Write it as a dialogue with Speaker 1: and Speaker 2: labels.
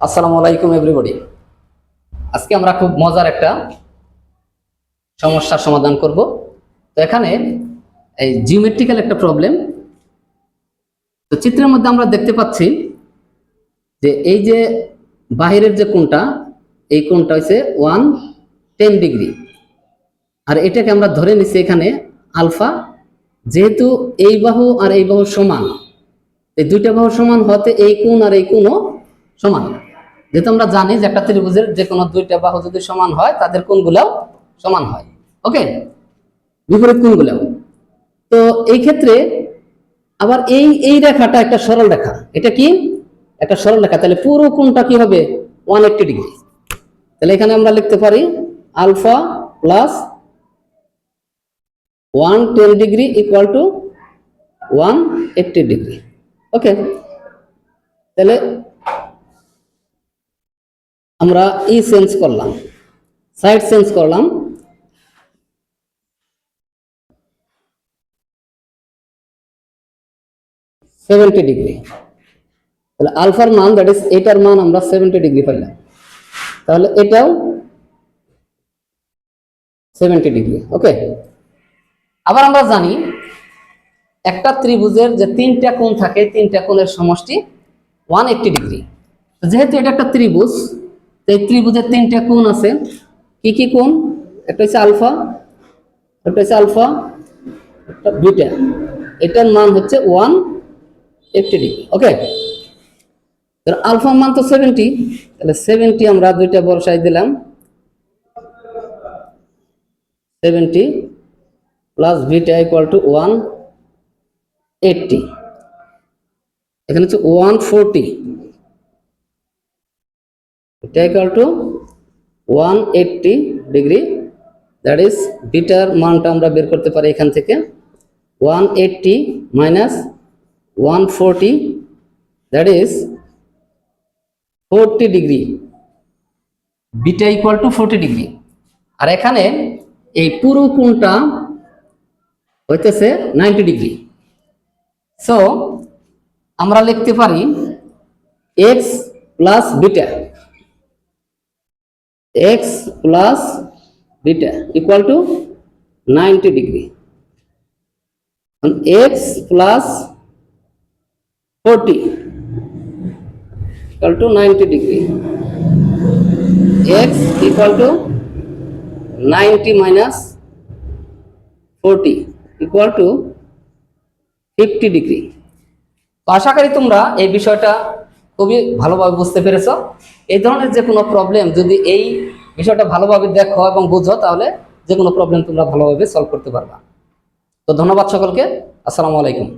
Speaker 1: আসসালামু আলাইকুম এভরিবডি আজকে আমরা খুব মজার একটা সমস্যার সমাধান করব। তো এখানে এই জিওমেট্রিক্যাল একটা প্রবলেম তো চিত্রের মধ্যে আমরা দেখতে পাচ্ছি যে এই যে বাহিরের যে কোণটা, এই কোণটা হচ্ছে ওয়ান টেন ডিগ্রি আর এটাকে আমরা ধরে নিচ্ছি এখানে আলফা যেহেতু এই বাহু আর এই বাহু সমান। এই দুইটা বাহু সমান হতে এই কোণ আর এই কোণও সমান। যেহেতু আমরা জানি যে একটা ত্রিভুজের যে কোনো দুইটা বাহু যদি সমান হয়, তাদের কোণগুলোও সমান হয়। ওকে বিপরীত কোণগুলোও। তো এই ক্ষেত্রে আবার এই এই রেখাটা একটা সরল রেখা। এটা কি? একটা সরল রেখা। তাহলে পুরো কোনটা কি হবে? ওয়ান এইট্টি ডিগ্রি তাহলে এখানে আমরা লিখতে পারি alpha plus one ten degree equal to one eighty degree okay তাহলে আমরা ই চেঞ্জ করলাম। সাইড চেঞ্জ করলাম। সেভেন্টি ডিগ্রি তাহলে আলফার মান দ্যাট ইজ এটার মান আমরা সেভেন্টি ডিগ্রি পাইলাম। তাহলে এটাও সেভেন্টি ডিগ্রি ওকে আবার আমরা জানি, একটা ত্রিভুজের যে তিনটা কোণ থাকে, তিনটা কোণের সমষ্টি ওয়ান এইট্টি ডিগ্রি যেহেতু এটা একটা ত্রিভুজ এই ত্রিভুজের তিনটা কোণ আছে। কি কি কোণ? একটা হচ্ছে আলফা, একটা হচ্ছে আলফা, একটা বিটা। এটার মান হচ্ছে one eighty degree. Okay? Alpha মান তো সেভেন্টি তাহলে সেভেন্টি আমরা দুইটা বর্ষায় দিলাম। Seventy plus beta equal to one eighty এখানে হচ্ছে ওয়ান ফোরটি এটা to one eighty degree that is bitter মানটা আমরা বের করতে পারি এখান থেকে। One eighty minus one forty that is forty degree beta equal to forty degree আর এখানে এই পুরো কোণটা হইতেছে নাইনটি ডিগ্রি সো আমরা লিখতে পারি X plus beta X plus beta equal to ninety degree X plus forty equal to 90 degree. X equal to 90 minus 40 equal to 50 degree আশা করি তোমরা এই বিষয়টা খুবই ভালোভাবে বুঝতে পেরেছ। এই ধরনের যে কোনো প্রবলেম যদি এই বিষয়টা ভালোভাবে দেখো এবং বুঝো, তাহলে যে কোনো প্রবলেম তোমরা ভালোভাবে সলভ করতে পারবা। তো ধন্যবাদ সকলকে। আসসালামু আলাইকুম।